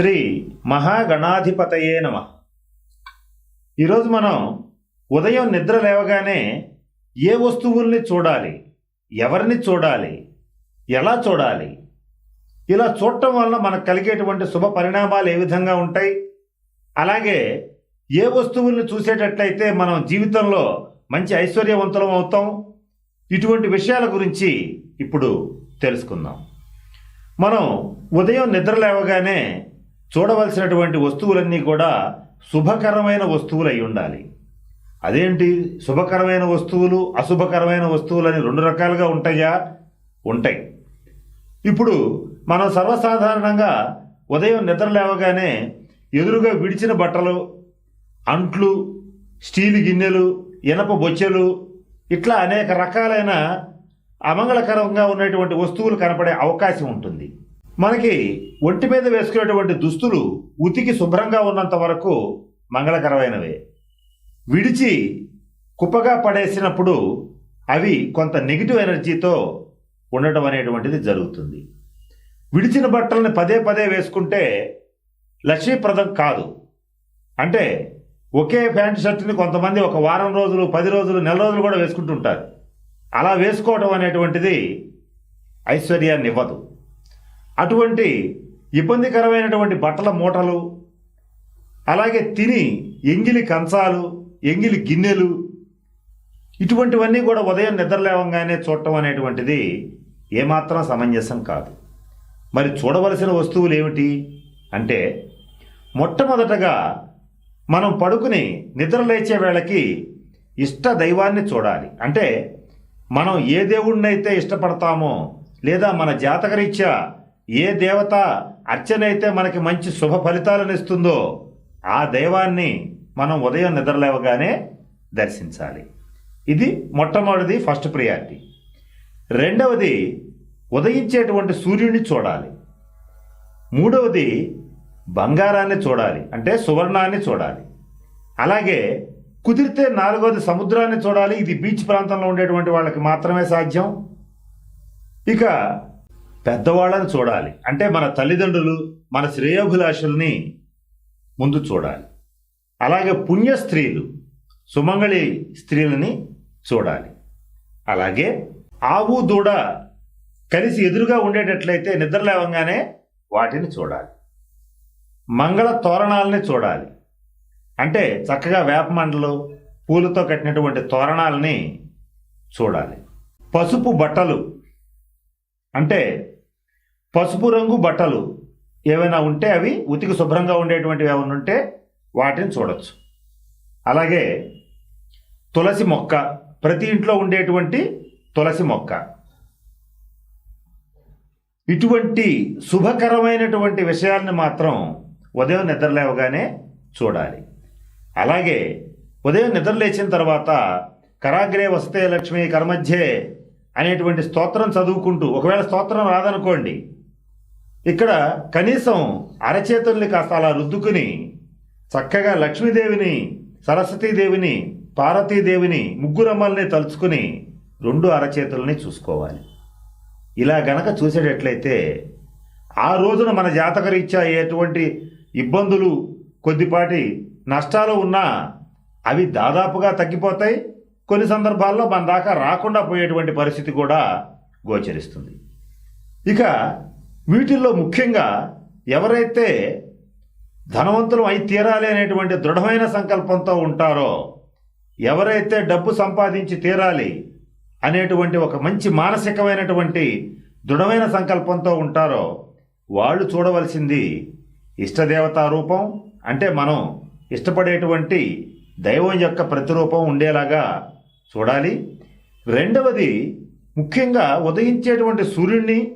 శ్రీ మహాగణాధిపతయే నమ. ఈరోజు మనం ఉదయం నిద్ర లేవగానే ఏ వస్తువుల్ని చూడాలి? ఎవరిని చూడాలి? ఎలా చూడాలి? ఇలా చూడటం వలన మనకు కలిగేటువంటి శుభ పరిణామాలు ఏ విధంగా ఉంటాయి? అలాగే ఏ వస్తువుల్ని చూసేటట్లయితే మనం జీవితంలో మంచి ఐశ్వర్యవంతులం అవుతాం? ఇటువంటి విషయాల గురించి ఇప్పుడు తెలుసుకుందాం. మనం ఉదయం నిద్ర లేవగానే చూడవలసినటువంటి వస్తువులన్నీ కూడా శుభకరమైన వస్తువులు అయి ఉండాలి. అదేంటి? శుభకరమైన వస్తువులు అశుభకరమైన వస్తువులని రెండు రకాలుగా ఉంటాయా? ఉంటాయి. ఇప్పుడు మనం సర్వసాధారణంగా ఉదయం నిద్ర లేవగానే ఎదురుగా విడిచిన బట్టలు అంట్లు స్టీల్ గిన్నెలు ఇనప బొచ్చెలు ఇట్లా అనేక రకాలైన అమంగళకరంగా ఉన్నటువంటి వస్తువులు కనపడే అవకాశం ఉంటుంది. మనకి ఒంటి మీద వేసుకునేటువంటి దుస్తులు ఉతికి శుభ్రంగా ఉన్నంత వరకు మంగళకరమైనవే. విడిచి కుప్పగా పడేసినప్పుడు అవి కొంత నెగిటివ్ ఎనర్జీతో ఉండటం అనేటువంటిది జరుగుతుంది. విడిచిన బట్టల్ని పదే పదే వేసుకుంటే లక్ష్మీప్రదం కాదు. అంటే ఒకే ప్యాంట్ షర్ట్ని కొంతమంది ఒక వారం రోజులు పది రోజులు నెల రోజులు కూడా వేసుకుంటుంటారు. అలా వేసుకోవడం అనేటువంటిది ఐశ్వర్యాన్ని ఇవ్వదు అటువంటి ఇబ్బందికరమైనటువంటి బట్టల మూటలు అలాగే తిని ఎంగిలి కంచాలు ఎంగిలి గిన్నెలు ఇటువంటివన్నీ కూడా ఉదయం నిద్రలేవంగానే చూడటం అనేటువంటిది ఏమాత్రం సమంజసం కాదు. మరి చూడవలసిన వస్తువులు ఏమిటి? అంటే మొట్టమొదటగా మనం పడుకుని నిద్ర లేచే వేళకి ఇష్ట దైవాన్ని చూడాలి. అంటే మనం ఏ దేవుణ్ణైతే ఇష్టపడతామో లేదా మన జాతకరీత్యా ఏ దేవత అర్చనైతే మనకి మంచి శుభ ఫలితాలను ఇస్తుందో ఆ దైవాన్ని మనం ఉదయం నిద్రలేవగానే దర్శించాలి. ఇది మొట్టమొదటిది ఫస్ట్ ప్రియారిటీ. రెండవది ఉదయించేటువంటి సూర్యుడిని చూడాలి. మూడవది బంగారాన్ని చూడాలి అంటే సువర్ణాన్ని చూడాలి. అలాగే కుదిరితే నాలుగవది సముద్రాన్ని చూడాలి. ఇది బీచ్ ప్రాంతంలో ఉండేటువంటి వాళ్ళకి మాత్రమే సాధ్యం. ఇక పెద్దవాళ్ళని చూడాలి. అంటే మన తల్లిదండ్రులు మన శ్రేయోభిలాషుల్ని ముందు చూడాలి. అలాగే పుణ్య స్త్రీలు సుమంగళి స్త్రీలని చూడాలి. అలాగే ఆవు దూడ కలిసి ఎదురుగా ఉండేటట్లయితే నిద్ర లేవంగానే వాటిని చూడాలి. మంగళ తోరణాలని చూడాలి. అంటే చక్కగా వేపమండలు పూలతో కట్టినటువంటి తోరణాలని చూడాలి. పసుపు బట్టలు అంటే పసుపు రంగు బట్టలు ఏవైనా ఉంటే అవి ఉతికి శుభ్రంగా ఉండేటువంటివి ఏమైనా ఉంటే వాటిని చూడొచ్చు. అలాగే తులసి మొక్క ప్రతి ఇంట్లో ఉండేటువంటి తులసి మొక్క. ఇటువంటి శుభకరమైనటువంటి విషయాల్ని మాత్రం ఉదయం నిద్రలేవగానే చూడాలి. అలాగే ఉదయం నిద్ర లేచిన తర్వాత కరాగ్రే వస్తే లక్ష్మి కర్మధ్యే అనేటువంటి స్తోత్రం చదువుకుంటూ ఒకవేళ స్తోత్రం రాదనుకోండి ఇక్కడ కనీసం అరచేతుల్ని కాస్త అలా రుద్దుకుని చక్కగా లక్ష్మీదేవిని సరస్వతీదేవిని పార్వతీదేవిని ముగ్గురమ్మల్ని తలుచుకుని రెండు అరచేతుల్ని చూసుకోవాలి. ఇలా గనక చూసేటట్లయితే ఆ రోజున మన జాతకరీత్యా ఎటువంటి ఇబ్బందులు కొద్దిపాటి నష్టాలు ఉన్నా అవి దాదాపుగా తగ్గిపోతాయి. కొన్ని సందర్భాల్లో మన దాకా రాకుండా పోయేటువంటి పరిస్థితి కూడా గోచరిస్తుంది. ఇక వీటిల్లో ముఖ్యంగా ఎవరైతే ధనవంతులు అయి తీరాలి అనేటువంటి దృఢమైన సంకల్పంతో ఉంటారో ఎవరైతే డబ్బు సంపాదించి తీరాలి అనేటువంటి ఒక మంచి మానసికమైనటువంటి దృఢమైన సంకల్పంతో ఉంటారో వాళ్ళు చూడవలసింది ఇష్టదేవతా రూపం. అంటే మనం ఇష్టపడేటువంటి దైవం యొక్క ప్రతిరూపం ఉండేలాగా చూడాలి. రెండవది ముఖ్యంగా ఉదయించేటువంటి సూర్యుడిని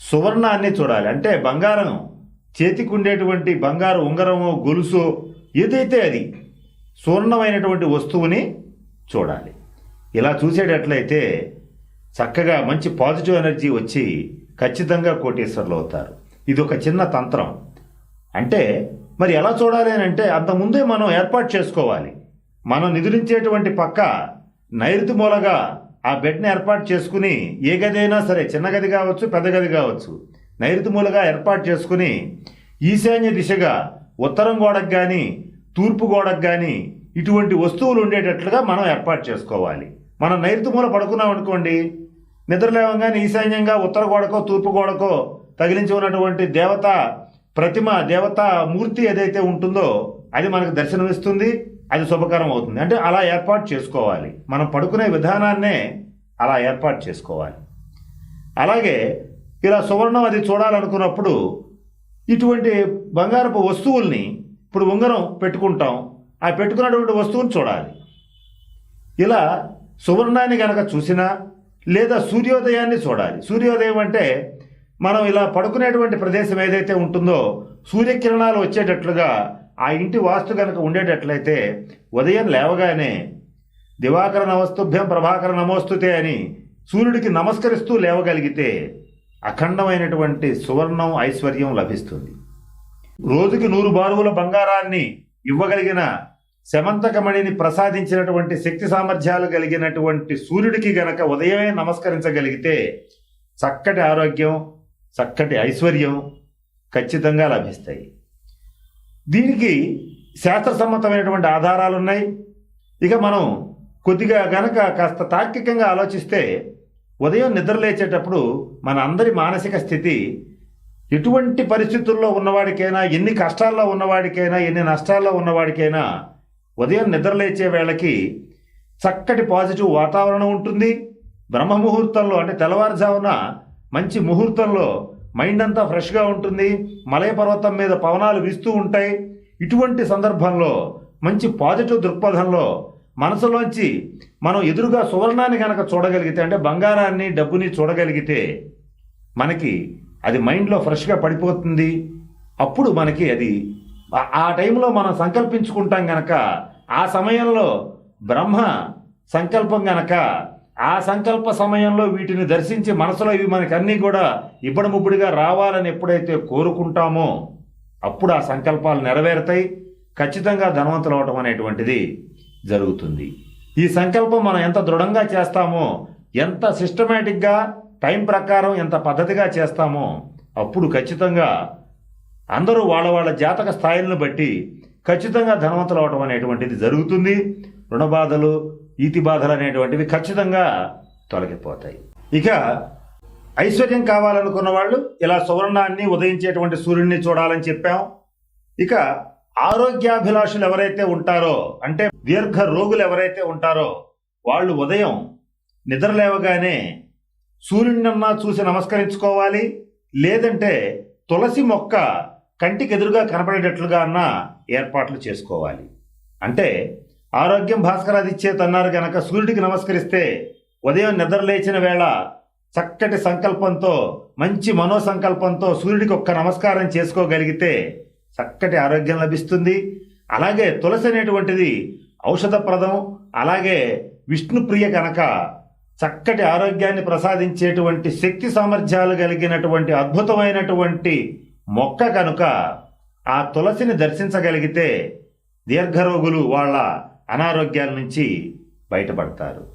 సువర్ణాన్ని చూడాలి. అంటే బంగారం చేతికి ఉండేటువంటి బంగారు ఉంగరము గొలుసు ఏదైతే అది సువర్ణమైనటువంటి వస్తువుని చూడాలి. ఇలా చూసేటట్లయితే చక్కగా మంచి పాజిటివ్ ఎనర్జీ వచ్చి ఖచ్చితంగా కోటేశ్వర్లు అవుతారు. ఇది ఒక చిన్న తంత్రం. అంటే మరి ఎలా చూడాలి అని అంటే అంతకుముందే మనం ఏర్పాటు చేసుకోవాలి. మనం నిద్రించేటువంటి పక్క నైరుతి మూలగా ఆ బెడ్ని ఏర్పాటు చేసుకుని ఏ గది అయినా సరే చిన్న గది కావచ్చు పెద్ద గది కావచ్చు నైరుతిమూలగా ఏర్పాటు చేసుకుని ఈశాన్య దిశగా ఉత్తరం గోడకు కానీ తూర్పు గోడకు కానీ ఇటువంటి వస్తువులు ఉండేటట్లుగా మనం ఏర్పాటు చేసుకోవాలి. మనం నైరుతిమూల పడుకున్నాం అనుకోండి నిద్రలేవంగానే ఈశాన్యంగా ఉత్తర గోడకో తూర్పు గోడకో తగిలించి ఉన్నటువంటి దేవత ప్రతిమ దేవతా మూర్తి ఏదైతే ఉంటుందో అది మనకు దర్శనమిస్తుంది. అది శుభకరం అవుతుంది. అంటే అలా ఏర్పాటు చేసుకోవాలి. మనం పడుకునే విధానాన్నే అలా ఏర్పాటు చేసుకోవాలి. అలాగే ఇలా సువర్ణం అది చూడాలనుకున్నప్పుడు ఇటువంటి బంగారపు వస్తువుల్ని ఇప్పుడు ఉంగరం పెట్టుకుంటాం. ఆ పెట్టుకున్నటువంటి వస్తువుని చూడాలి. ఇలా సువర్ణాన్ని గనక చూసినా లేదా సూర్యోదయాన్ని చూడాలి. సూర్యోదయం అంటే మనం ఇలా పడుకునేటువంటి ప్రదేశం ఏదైతే ఉంటుందో సూర్యకిరణాలు వచ్చేటట్లుగా ఆ ఇంటి వాస్తు కనుక ఉండేటట్లయితే ఉదయం లేవగానే దివాకర నమస్తుభ్యం ప్రభాకర నమోస్తుతే అని సూర్యుడికి నమస్కరిస్తూ లేవగలిగితే అఖండమైనటువంటి సువర్ణం ఐశ్వర్యం లభిస్తుంది. రోజుకి నూరు బారువుల బంగారాన్ని ఇవ్వగలిగిన శమంతకమణిని ప్రసాదించినటువంటి శక్తి సామర్థ్యాలు కలిగినటువంటి సూర్యుడికి గనక ఉదయమే నమస్కరించగలిగితే చక్కటి ఆరోగ్యం చక్కటి ఐశ్వర్యం ఖచ్చితంగా లభిస్తాయి. దీనికి శాస్త్రసమ్మతమైనటువంటి ఆధారాలు ఉన్నాయి ఇక మనం కొద్దిగా గనక కాస్త తార్కికంగా ఆలోచిస్తే ఉదయం నిద్ర లేచేటప్పుడు మన అందరి మానసిక స్థితి ఎటువంటి పరిస్థితుల్లో ఉన్నవాడికైనా ఎన్ని కష్టాల్లో ఉన్నవాడికైనా ఎన్ని నష్టాల్లో ఉన్నవాడికైనా ఉదయం నిద్రలేచే వేళకి చక్కటి పాజిటివ్ వాతావరణం ఉంటుంది. బ్రహ్మ ముహూర్తంలో అంటే తెల్లవారుజామున మంచి ముహూర్తంలో మైండ్ అంతా ఫ్రెష్గా ఉంటుంది మలయ పర్వతం మీద పవనాలు వీస్తూ ఉంటాయి. ఇటువంటి సందర్భంలో మంచి పాజిటివ్ దృక్పథంలో మనసులోంచి మనం ఎదురుగా సువర్ణాన్ని కనుక చూడగలిగితే అంటే బంగారాన్ని డబ్బుని చూడగలిగితే మనకి అది మైండ్లో ఫ్రెష్గా పడిపోతుంది. అప్పుడు మనకి అది ఆ- టైంలో మనం సంకల్పించుకుంటాం గనక ఆ సమయంలో బ్రహ్మ సంకల్పం గనక ఆ సంకల్ప సమయంలో వీటిని దర్శించి మనసులో ఇవి మనకి అన్నీ కూడా ఇబ్బడముబ్బడిగా రావాలని ఎప్పుడైతే కోరుకుంటామో అప్పుడు ఆ సంకల్పాలు నెరవేరుతాయి. ఖచ్చితంగా ధనవంతులు అవటం అనేటువంటిది జరుగుతుంది. ఈ సంకల్పం మనం ఎంత దృఢంగా చేస్తామో ఎంత సిస్టమేటిక్గా టైం ప్రకారం ఎంత పద్ధతిగా చేస్తామో అప్పుడు ఖచ్చితంగా అందరూ వాళ్ళ వాళ్ళ జాతక స్థాయిలను బట్టి ఖచ్చితంగా ధనవంతులు అవటం అనేటువంటిది జరుగుతుంది. రుణ బాధలు ఈతి బాధలు అనేటువంటివి ఖచ్చితంగా తొలగిపోతాయి. ఇక ఐశ్వర్యం కావాలనుకున్న వాళ్ళు ఇలా సువర్ణాన్ని ఉదయించేటువంటి సూర్యుడిని చూడాలని చెప్పాం. ఇక ఆరోగ్యాభిలాషులు ఎవరైతే ఉంటారో అంటే దీర్ఘ రోగులు ఎవరైతే ఉంటారో వాళ్ళు ఉదయం నిద్ర లేవగానే సూర్యుడినన్నా చూసి నమస్కరించుకోవాలి. లేదంటే తులసి మొక్క కంటికి ఎదురుగా కనపడేటట్లుగా అన్న ఏర్పాట్లు చేసుకోవాలి. అంటే ఆరోగ్యం భాస్కరాదిచ్చేత్ అన్నారు గనక సూర్యుడికి నమస్కరిస్తే ఉదయం నిద్రలేచిన వేళ చక్కటి సంకల్పంతో మంచి మనోసంకల్పంతో సూర్యుడికి ఒక్క నమస్కారం చేసుకోగలిగితే చక్కటి ఆరోగ్యం లభిస్తుంది. అలాగే తులసి అనేటువంటిది ఔషధప్రదం. అలాగే విష్ణుప్రియ కనుక చక్కటి ఆరోగ్యాన్ని ప్రసాదించేటువంటి శక్తి సామర్థ్యాలు కలిగినటువంటి అద్భుతమైనటువంటి మొక్క కనుక ఆ తులసిని దర్శించగలిగితే దీర్ఘరోగులు వాళ్ళ అనారోగ్యాల నుంచి బయటపడతారు.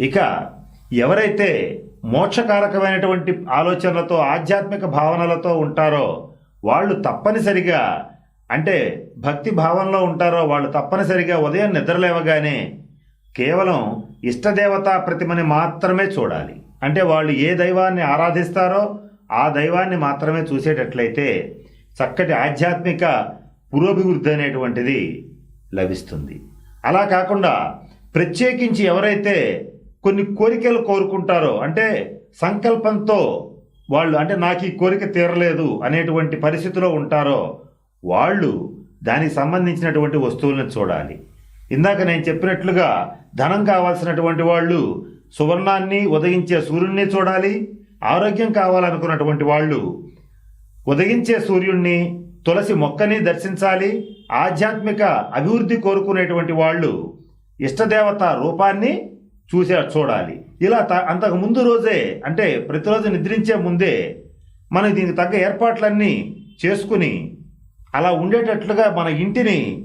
ఇక ఎవరైతే మోక్షకారకమైనటువంటి ఆలోచనలతో ఆధ్యాత్మిక భావనలతో ఉంటారో వాళ్ళు తప్పనిసరిగా అంటే భక్తి భావంలో ఉంటారో వాళ్ళు తప్పనిసరిగా ఉదయం నిద్రలేవగానే కేవలం ఇష్టదేవతా ప్రతిమని మాత్రమే చూడాలి. అంటే వాళ్ళు ఏ దైవాన్ని ఆరాధిస్తారో ఆ దైవాన్ని మాత్రమే చూసేటట్లయితే చక్కటి ఆధ్యాత్మిక పురోభివృద్ధి అనేటువంటిది లభిస్తుంది. అలా కాకుండా ప్రత్యేకించి ఎవరైతే కొన్ని కోరికలు కోరుకుంటారో అంటే సంకల్పంతో వాళ్ళు అంటే నాకు ఈ కోరిక తీరలేదు అనేటువంటి పరిస్థితిలో ఉంటారో వాళ్ళు దానికి సంబంధించినటువంటి వస్తువులను చూడాలి. ఇందాక నేను చెప్పినట్లుగా ధనం కావాల్సినటువంటి వాళ్ళు సువర్ణాన్ని ఉదయించే సూర్యుడిని చూడాలి ఆరోగ్యం కావాలనుకున్నటువంటి వాళ్ళు ఉదయించే సూర్యుణ్ణి తులసి మొక్కని దర్శించాలి ఆధ్యాత్మిక అభివృద్ధి కోరుకునేటువంటి వాళ్ళు ఇష్టదేవత రూపాన్ని చూసే చూడాలి. ఇలా త- అంతకు ముందు రోజే అంటే ప్రతిరోజు నిద్రించే ముందే మనం దీనికి తగ్గ ఏర్పాట్లన్నీ చేసుకుని అలా ఉండేటట్లుగా మన ఇంటిని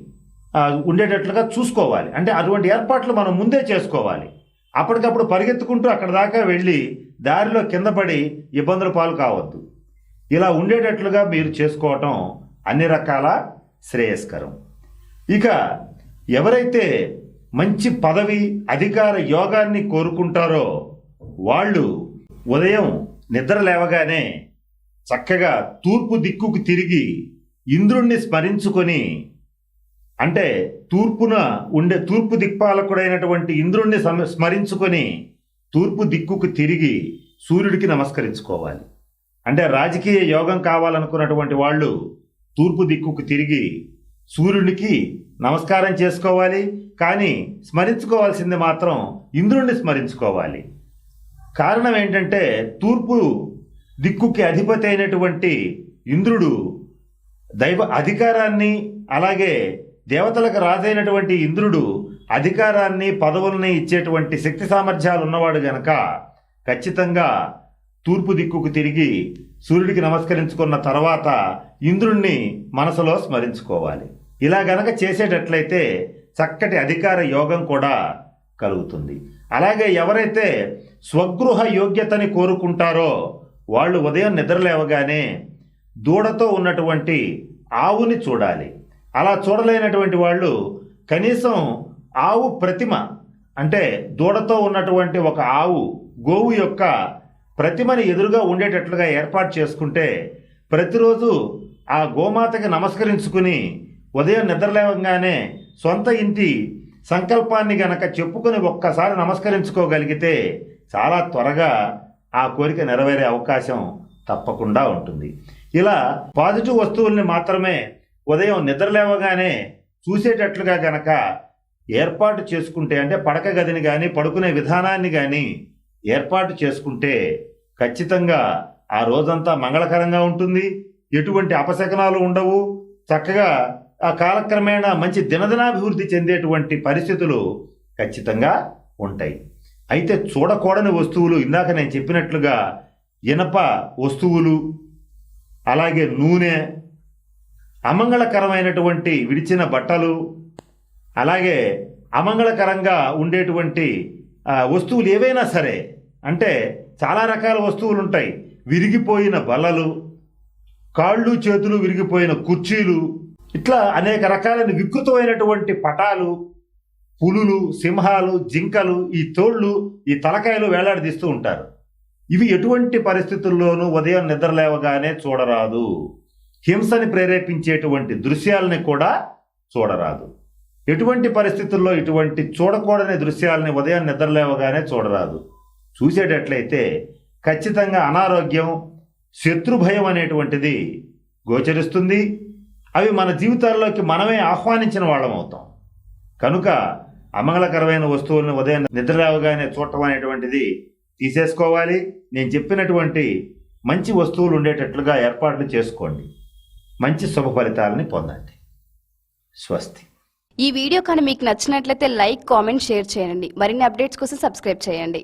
ఉండేటట్లుగా చూసుకోవాలి. అంటే అటువంటి ఏర్పాట్లు మనం ముందే చేసుకోవాలి. అప్పటికప్పుడు పరిగెత్తుకుంటూ అక్కడ దాకా వెళ్ళి దారిలో కింద పడి ఇబ్బందుల పాలు కావద్దు. ఇలా ఉండేటట్లుగా మీరు చేసుకోవటం అన్ని రకాల శ్రేయస్కరం. ఇక ఎవరైతే మంచి పదవి అధికార యోగాన్ని కోరుకుంటారో వాళ్ళు ఉదయం నిద్ర లేవగానే చక్కగా తూర్పు దిక్కుకు తిరిగి ఇంద్రుణ్ణి స్మరించుకొని అంటే తూర్పున ఉండే తూర్పు దిక్పాలకుడైనటువంటి ఇంద్రుణ్ణి స్మరించుకొని తూర్పు దిక్కుకు తిరిగి సూర్యుడికి నమస్కరించుకోవాలి. అంటే రాజకీయ యోగం కావాలనుకున్నటువంటి వాళ్ళు తూర్పు దిక్కుకు తిరిగి సూర్యుడికి నమస్కారం చేసుకోవాలి. కానీ స్మరించుకోవాల్సింది మాత్రం ఇంద్రుణ్ణి స్మరించుకోవాలి. కారణం ఏంటంటే తూర్పు దిక్కుకి అధిపతి అయినటువంటి ఇంద్రుడు దైవ అధికారాన్ని అలాగే దేవతలకు రాజైనటువంటి ఇంద్రుడు అధికారాన్ని పదవుల్ని ఇచ్చేటువంటి శక్తి సామర్థ్యాలు ఉన్నవాడు గనక ఖచ్చితంగా తూర్పు దిక్కుకు తిరిగి సూర్యుడికి నమస్కరించుకున్న తర్వాత ఇంద్రుణ్ణి మనసులో స్మరించుకోవాలి. ఇలా గనక చేసేటట్లయితే చక్కటి అధికార యోగం కూడా కలుగుతుంది. అలాగే ఎవరైతే స్వగృహ యోగ్యతని కోరుకుంటారో వాళ్ళు ఉదయం నిద్రలేవగానే దూడతో ఉన్నటువంటి ఆవుని చూడాలి. అలా చూడలేనటువంటి వాళ్ళు కనీసం ఆవు ప్రతిమ అంటే దూడతో ఉన్నటువంటి ఒక ఆవు గోవు యొక్క ప్రతిమని ఎదురుగా ఉండేటట్లుగా ఏర్పాటు చేసుకుంటే ప్రతిరోజు ఆ గోమాతకి నమస్కరించుకుని ఉదయం నిద్రలేవగానే సొంత ఇంటి సంకల్పాన్ని గనక చెప్పుకుని ఒక్కసారి నమస్కరించుకోగలిగితే చాలా త్వరగా ఆ కోరిక నెరవేరే అవకాశం తప్పకుండా ఉంటుంది. ఇలా పాజిటివ్ వస్తువుల్ని మాత్రమే ఉదయం నిద్రలేవగానే చూసేటట్లుగా గనక ఏర్పాటు చేసుకుంటే అంటే పడక గదిని కానీ పడుకునే విధానాన్ని కానీ ఏర్పాటు చేసుకుంటే ఖచ్చితంగా ఆ రోజంతా మంగళకరంగా ఉంటుంది. ఎటువంటి అపశకనాలు ఉండవు. చక్కగా ఆ కాలక్రమేణా మంచి దినదినాభివృద్ధి చెందేటువంటి పరిస్థితులు ఖచ్చితంగా ఉంటాయి. అయితే చూడకూడని వస్తువులు ఇందాక నేను చెప్పినట్లుగా ఇనప వస్తువులు అలాగే నూనె అమంగళకరమైనటువంటి విడిచిన బట్టలు అలాగే అమంగళకరంగా ఉండేటువంటి వస్తువులు ఏవైనా సరే అంటే చాలా రకాల వస్తువులు ఉంటాయి విరిగిపోయిన బల్లలు కాళ్ళు చేతులు విరిగిపోయిన కుర్చీలు ఇట్లా అనేక రకాలైన వికృతమైనటువంటి పటాలు పులులు సింహాలు జింకలు ఈ తోళ్ళు ఈ తలకాయలు వేలాడదీస్తూ ఉంటారు. ఇవి ఎటువంటి పరిస్థితుల్లోనూ ఉదయం నిద్రలేవగానే చూడరాదు. హింసని ప్రేరేపించేటువంటి దృశ్యాలని కూడా చూడరాదు. ఎటువంటి పరిస్థితుల్లో ఇటువంటి చూడకూడని దృశ్యాలని ఉదయం నిద్రలేవగానే చూడరాదు. చూసేటట్లయితే ఖచ్చితంగా అనారోగ్యం శత్రుభయం అనేటువంటిది గోచరిస్తుంది. అవి మన జీవితాల్లోకి మనమే ఆహ్వానించిన వాళ్ళం అవుతాం. కనుక అమంగళకరమైన వస్తువులను ఉదయం నిద్రలేవగానే చూడటం అనేటువంటిది తీసేసుకోవాలి. నేను చెప్పినటువంటి మంచి వస్తువులు ఉండేటట్లుగా ఏర్పాట్లు చేసుకోండి. మంచి శుభ ఫలితాలని పొందండి. స్వస్తి. ఈ వీడియో కానీ మీకు నచ్చినట్లయితే లైక్ కామెంట్ షేర్ చేయండి. మరిన్ని అప్డేట్స్ కోసం సబ్స్క్రైబ్ చేయండి.